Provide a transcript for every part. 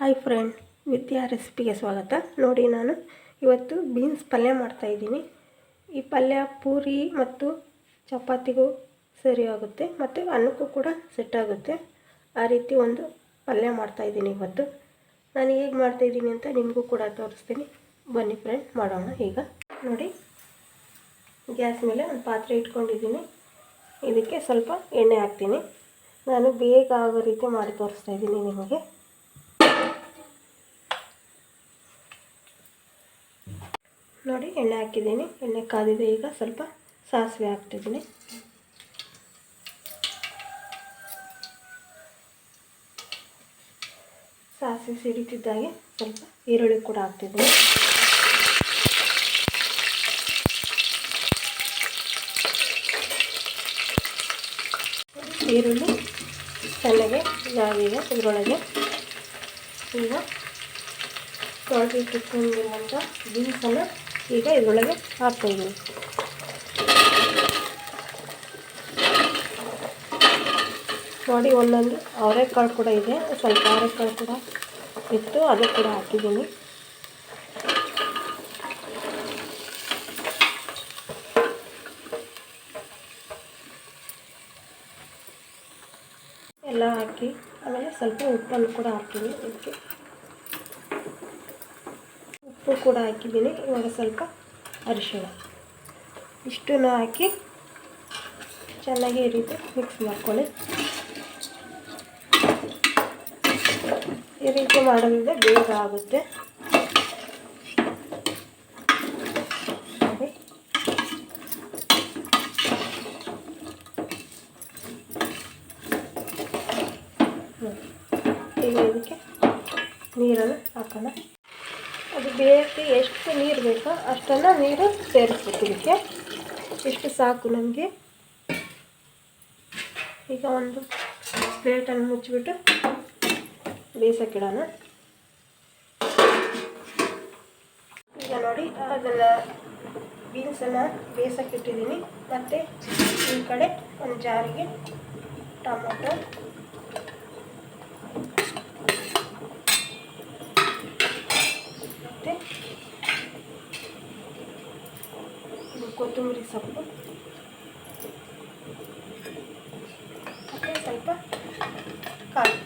Hi friend ವಿದ್ಯಾ ರೆಸಿಪಿಗೆ ಸ್ವಾಗತ. ನೋಡಿ ನಾನು ಇವತ್ತು ಬೀನ್ಸ್ ಪಲ್ಯ ಮಾಡ್ತಾಯಿದ್ದೀನಿ ಈ ಪಲ್ಯ ಪೂರಿ ಮತ್ತು ಚಪಾತಿಗೂ ಸರಿ ಆಗುತ್ತೆ ಮತ್ತು ಅನ್ನಕ್ಕೂ ಕೂಡ ಸೆಟ್ ಆಗುತ್ತೆ. ಆ ರೀತಿ ಒಂದು ಪಲ್ಯ ಮಾಡ್ತಾಯಿದ್ದೀನಿ ಇವತ್ತು. ನಾನು ಹೇಗೆ ಮಾಡ್ತಾಯಿದ್ದೀನಿ ಅಂತ ನಿಮಗೂ ಕೂಡ ತೋರಿಸ್ತೀನಿ. ಬನ್ನಿ ಫ್ರೆಂಡ್ ಮಾಡೋಣ ಈಗ. ನೋಡಿ, ಗ್ಯಾಸ್ ಮೇಲೆ ಒಂದು ಪಾತ್ರೆ ಇಟ್ಕೊಂಡಿದ್ದೀನಿ. ಇದಕ್ಕೆ ಸ್ವಲ್ಪ ಎಣ್ಣೆ ಹಾಕ್ತೀನಿ. ನಾನು ಬೇಗ ಆಗೋ ರೀತಿ ಮಾಡಿ ತೋರಿಸ್ತಾ ಇದ್ದೀನಿ ನಿಮಗೆ. ನೋಡಿ ಎಣ್ಣೆ ಹಾಕಿದ್ದೀನಿ. ಎಣ್ಣೆ ಕಾದಿದೆ ಈಗ ಸ್ವಲ್ಪ ಸಾಸಿವೆ ಹಾಕ್ತಿದ್ದೀನಿ. ಸಾಸಿವೆ ಸಿಡಿತಿದ್ದಾಗೆ ಸ್ವಲ್ಪ ಈರುಳ್ಳಿ ಕೂಡ ಹಾಕ್ತಿದ್ದೀನಿ. ಈರುಳ್ಳಿ ಚೆನ್ನಾಗಿ ಇದಾಗಿದೆ ಇದರೊಳಗೆ ಈಗ ತೊಳೆದಿಟ್ಟುಕೊಂಡಿರುವಂಥ ಬೀನ್ಸನ್ನು ಈಗ ಇದರೊಳಗೆ ಹಾಕ್ತಾಯಿದ್ದೀನಿ ನೋಡಿ, ಒಂದೊಂದು ಅವರೆಕಾಳು ಕೂಡ ಇದೆ. ಸ್ವಲ್ಪ ಅವರೆಕಾಳು ಕೂಡ ಇತ್ತು, ಅದು ಕೂಡ ಹಾಕಿದ್ದೀನಿ. ಎಲ್ಲ ಹಾಕಿ, ಆಮೇಲೆ ಸ್ವಲ್ಪ ಉಪ್ಪನ್ನು ಕೂಡ ಹಾಕ್ತೀನಿ. ಇದಕ್ಕೆ ಉಪ್ಪು ಕೂಡ ಹಾಕಿದ್ದೀನಿ. ಇವಾಗ ಸ್ವಲ್ಪ ಅರಿಶಿಣ. ಇಷ್ಟನ್ನು ಹಾಕಿ ಚೆನ್ನಾಗಿ ಈ ರೀತಿ ಮಿಕ್ಸ್ ಮಾಡ್ಕೊಳ್ಳಿ. ಈ ರೀತಿ ಮಾಡೋದ್ರಿಂದ ಬೇಗ ಆಗುತ್ತೆ. ಇದಕ್ಕೆ ನೀರನ್ನು ಹಾಕೋಣ. ಅದು ಬೇಯಿಸಿ ಎಷ್ಟು ನೀರು ಬೇಕೋ ಅಷ್ಟನ್ನು ನೀರು ಸೇರಿಸ್ಬೇಕು ಇದಕ್ಕೆ. ಇಷ್ಟು ಸಾಕು ನಮಗೆ. ಈಗ ಒಂದು ಪ್ಲೇಟನ್ನು ಮುಚ್ಚಿಬಿಟ್ಟು ಬೇಯಿಸೋಕ್ಕಿಡೋಣ ಈಗ ನೋಡಿ, ಅದನ್ನು ಬೀನ್ಸನ್ನು ಬೇಯಿಸೋಕ್ಕಿಟ್ಟಿದ್ದೀನಿ ಮತ್ತು ಈ ಕಡೆ ಒಂದು ಜಾರಿಗೆ ಟೊಮೊಟೊ. ಕೊತ್ತಂಬರಿ ಸೊಪ್ಪು. ಮತ್ತು ಸ್ವಲ್ಪ ಕಾಳು.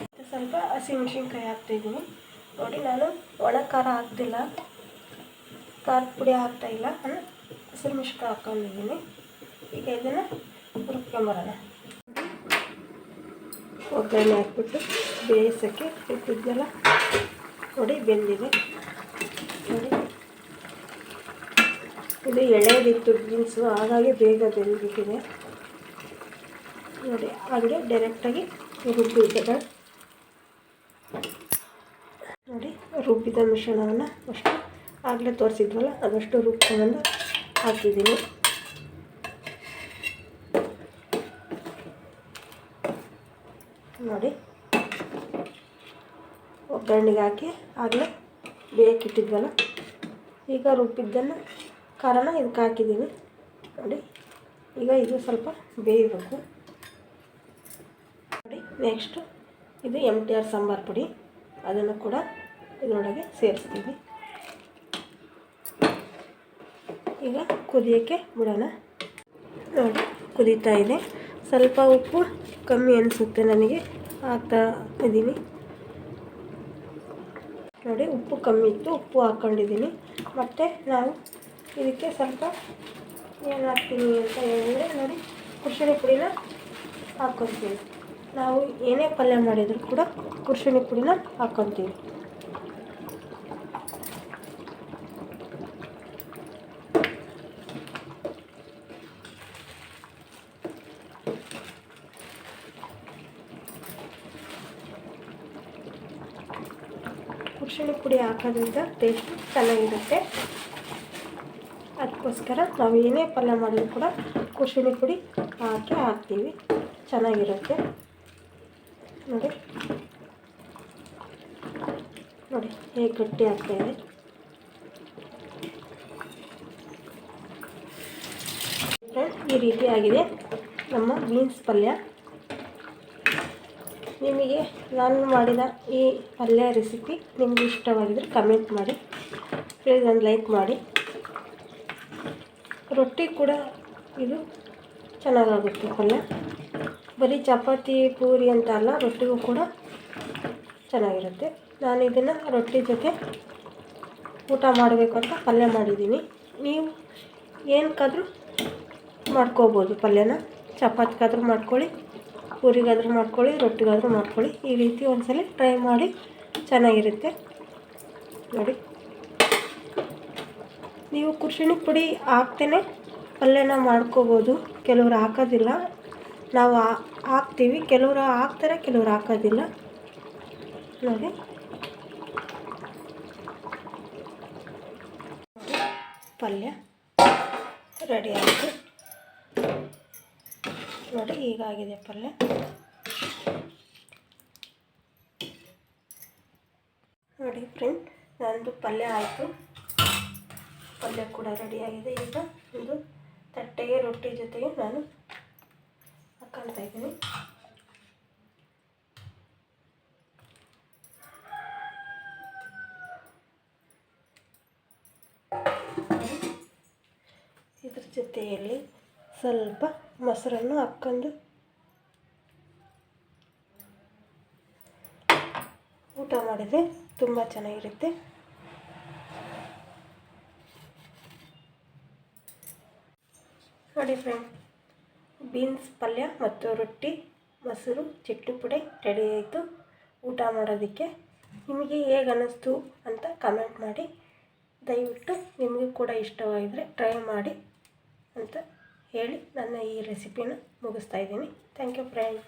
ಮತ್ತು ಸ್ವಲ್ಪ ಹಸಿಮೆಣ್ಸಿನ್ಕಾಯಿ ಹಾಕ್ತಾಯಿದ್ದೀನಿ ನೋಡಿ, ನಾನು ಒಣ ಖಾರ ಹಾಕ್ತಿಲ್ಲ ಖಾರದ ಪುಡಿ ಹಾಕ್ತಾಯಿಲ್ಲ ನಾನು ಹಸಿರು ಮೆಣ್ಸಿನ್ಕಾಯಿ ಹಾಕ್ಕೊಂಡಿದ್ದೀನಿ. ಈಗ ಇದನ್ನು ಹುರ್ಕೊಂಬರೋಣ ಒಗ್ಗರಣೆ ಹಾಕ್ಬಿಟ್ಟು ಬೇಯಿಸೋಕ್ಕೆ ಇಟ್ಟಿದ್ದೆಲ್ಲ ನೋಡಿ ಬೆಂದಿದೆ. ನೋಡಿ. ಇದು ಎಳೆದಿತ್ತು ಬೀನ್ಸು ಹಾಗಾಗಿ ಬೇಗ ಬೆಂದ್ಬಿಟ್ಟಿದೆ. ನೋಡಿ, ಹಾಗೆ ಡೈರೆಕ್ಟಾಗಿ ರುಬ್ಬಿದ್ದಾರೆ ನೋಡಿ, ರುಬ್ಬಿದ ಮಿಶ್ರಣವನ್ನು ಅಷ್ಟು ಆಗಲೇ ತೋರಿಸಿದ್ವಲ್ಲ, ಅದಷ್ಟು ರುಬ್ಕೊಂಡು ಹಾಕಿದ್ದೀನಿ. ನೋಡಿ, ಒಗ್ಗರಣೆಗೆ ಹಾಕಿ ಆಗಲೇ ಬೇಕಿಟ್ಟಿದ್ವಲ್ಲ, ಈಗ ರುಬ್ಬಿದ್ದನ್ನು ಖಾರನ ಇದಕ್ಕೆ ಹಾಕಿದ್ದೀನಿ. ನೋಡಿ, ಈಗ ಇದು ಸ್ವಲ್ಪ ಬೇಯಬೇಕು. ನೋಡಿ ನೆಕ್ಸ್ಟು ಇದು ಎಂ ಟಿ ಆರ್ ಸಾಂಬಾರು ಪುಡಿ. ಅದನ್ನು ಕೂಡ ಇದರೊಳಗೆ ಸೇರಿಸ್ತೀವಿ ಈಗ ಕುದಿಯೋಕ್ಕೆ ಬಿಡೋಣ. ನೋಡಿ, ಕುದೀತಾ ಇದೆ. ಸ್ವಲ್ಪ ಉಪ್ಪು ಕಮ್ಮಿ ಅನಿಸುತ್ತೆ ನನಗೆ. ಹಾಕ್ತಾ ಇದ್ದೀನಿ. ನೋಡಿ, ಉಪ್ಪು ಕಮ್ಮಿ ಇತ್ತು, ಉಪ್ಪು ಹಾಕ್ಕೊಂಡಿದ್ದೀನಿ. ಮತ್ತು ನಾವು ಇದಕ್ಕೆ ಸ್ವಲ್ಪ ಏನು ಹಾಕ್ತೀನಿ ಅಂತ ಹೇಳಿದ್ರೆ ನೋಡಿ ಕುರ್ಷಣಿ ಪುಡಿನ ಹಾಕ್ಕೊತೀವಿ ನಾವು ಏನೇ ಪಲ್ಯ ಮಾಡಿದರೂ ಕೂಡ ಕುರ್ಷಣಿ ಪುಡಿನ ಹಾಕ್ಕೊತೀವಿ ಕುರ್ಷಣಿ ಪುಡಿ ಹಾಕೋದ್ರಿಂದ ಟೇಸ್ಟ್ ಚೆನ್ನಾಗಿರುತ್ತೆ. ಅದಕ್ಕೋಸ್ಕರ ನಾವು ಏನೇ ಪಲ್ಯ ಮಾಡಿದ್ರು ಕೂಡ ಕುರ್ಷಣಿ ಪುಡಿ ಹಾಕಿ ಹಾಕ್ತೀವಿ. ಚೆನ್ನಾಗಿರುತ್ತೆ. ನೋಡಿ. ನೋಡಿ, ಹೇಗೆ ಗಟ್ಟಿ ಹಾಕ್ತೀವಿ ಈ ರೀತಿ ಆಗಿದೆ ನಮ್ಮ ಬೀನ್ಸ್ ಪಲ್ಯ. ನಿಮಗೆ ನಾನು ಮಾಡಿದ ಈ ಪಲ್ಯ ರೆಸಿಪಿ ನಿಮಗೆ ಇಷ್ಟವಾಗಿದ್ದರೆ ಕಮೆಂಟ್ ಮಾಡಿ. ಪ್ಲೀಸ್ ಒಂದು ಲೈಕ್ ಮಾಡಿ. ರೊಟ್ಟಿ ಕೂಡ ಇದು ಚೆನ್ನಾಗಾಗುತ್ತೆ ಪಲ್ಯ. ಬರೀ ಚಪಾತಿ, ಪೂರಿ ಅಂತ ಅಲ್ಲ, ರೊಟ್ಟಿಗೂ ಕೂಡ ಚೆನ್ನಾಗಿರುತ್ತೆ. ನಾನು ಇದನ್ನು ರೊಟ್ಟಿ ಜೊತೆ ಊಟ ಮಾಡಬೇಕು ಅಂತ ಪಲ್ಯ ಮಾಡಿದ್ದೀನಿ. ನೀವು ಏನಕ್ಕಾದರೂ ಮಾಡ್ಕೋಬೋದು ಪಲ್ಯನ. ಚಪಾತಿಗಾದರೂ ಮಾಡ್ಕೊಳ್ಳಿ, ಪೂರಿಗಾದರೂ ಮಾಡ್ಕೊಳ್ಳಿ, ರೊಟ್ಟಿಗಾದರೂ ಮಾಡ್ಕೊಳ್ಳಿ. ಈ ರೀತಿ ಒಂದ್ಸಲ ಟ್ರೈ ಮಾಡಿ ಚೆನ್ನಾಗಿರುತ್ತೆ. ನೋಡಿ. ನೀವು ಕುರ್ಚಿನ ಪುಡಿ ಹಾಕ್ತೇನೆ, ಪಲ್ಯನ ಮಾಡ್ಕೋಬೋದು. ಕೆಲವರು ಹಾಕೋದಿಲ್ಲ. ನಾವು ಹಾಕ್ತೀವಿ. ಕೆಲವರು ಹಾಕ್ತಾರೆ, ಕೆಲವರು ಹಾಕೋದಿಲ್ಲ. ನೋಡಿ. ಪಲ್ಯ ರೆಡಿ ಆಯಿತು. ನೋಡಿ ಈಗಾಗಿದೆ ಪಲ್ಯ. ನೋಡಿ, ಫ್ರೆಂಡ್, ನಂದು ಪಲ್ಯ ಆಯಿತು. ಪಲ್ಯ ಕೂಡ ರೆಡಿಯಾಗಿದೆ. ಈಗ ಒಂದು ತಟ್ಟೆಗೆ ರೊಟ್ಟಿ ಜೊತೆಗೆ ನಾನು ಹಾಕ್ಕೊಳ್ತಾ ಇದ್ದೀನಿ. ಇದ್ರ ಜೊತೆಯಲ್ಲಿ ಸ್ವಲ್ಪ ಮೊಸರನ್ನು ಹಾಕ್ಕೊಂಡು ಊಟ ಮಾಡಿದರೆ ತುಂಬ ಚೆನ್ನಾಗಿರುತ್ತೆ. ನೋಡಿ ಫ್ರೆಂಡ್ ಬೀನ್ಸ್ ಪಲ್ಯ ಮತ್ತು ರೊಟ್ಟಿ, ಮೊಸರು ಚಟ್ನಿ ಪುಡಿ ರೆಡಿ ಆಯಿತು. ಊಟ ಮಾಡೋದಕ್ಕೆ ನಿಮಗೆ ಹೇಗೆ ಅನ್ನಿಸ್ತು ಅಂತ ಕಮೆಂಟ್ ಮಾಡಿ. ದಯವಿಟ್ಟು ನಿಮಗೂ ಕೂಡ ಇಷ್ಟವಾಗಿದ್ದರೆ ಟ್ರೈ ಮಾಡಿ ಅಂತ ಹೇಳಿ ನನ್ನ ಈ ರೆಸಿಪಿನ ಮುಗಿಸ್ತಾ ಇದ್ದೀನಿ. Thank you friend